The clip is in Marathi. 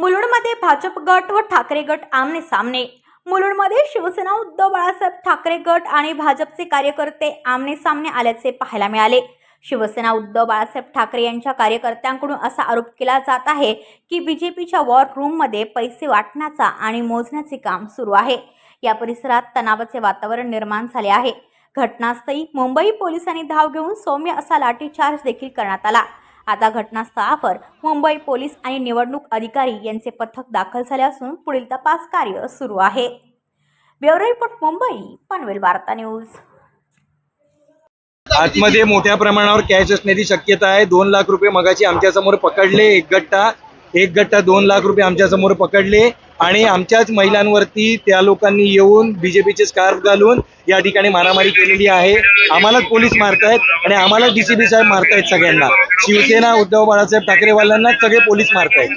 मुलुंडमध्ये भाजप गट व ठाकरे गट आमने सामने. मुलुंडमध्ये शिवसेना उद्धव बाळासाहेब ठाकरे गट आणि भाजपचे कार्यकर्ते आमने सामने आल्याचे पाहायला मिळाले. शिवसेना उद्धव बाळासाहेब ठाकरे यांच्या कार्यकर्त्यांकडून असा आरोप केला जात आहे की बीजेपीच्या वॉर रूममध्ये पैसे वाटण्याचा आणि मोजण्याचे काम सुरू आहे. या परिसरात तणावाचे वातावरण निर्माण झाले आहे. घटनास्थळी मुंबई पोलिसांनी धाव घेऊन सौम्य असा लाठीचार्ज देखील करण्यात आला. आता घटनास्थळावर मुंबई पोलीस आणि निवडणूक अधिकारी यांचे पथक दाखल झाले असून पुढील तपास कार्य सुरू आहे. ब्युरो रिपोर्ट मुंबई पनवेल वार्ता न्यूज. आतमध्ये मोठ्या प्रमाणावर कॅश असण्याची शक्यता आहे. दोन लाख रुपये मगाची आमच्यासमोर पकडले. एक गट्टा एक गट्टा दोन लाख रुपये आमच्यासमोर पकडले. आणि आमच्याच महिलांवरती त्या लोकांनी येऊन बीजेपीचे स्कार्फ घालून या ठिकाणी मारामारी केलेली आहे. आम्हालाच पोलीस मारतायत आणि आम्हाला डीसीपी साहेब मारतायत सगळ्यांना. शिवसेना उद्धव बाळासाहेब ठाकरेवाल्यांना सगळे पोलीस मारतायत.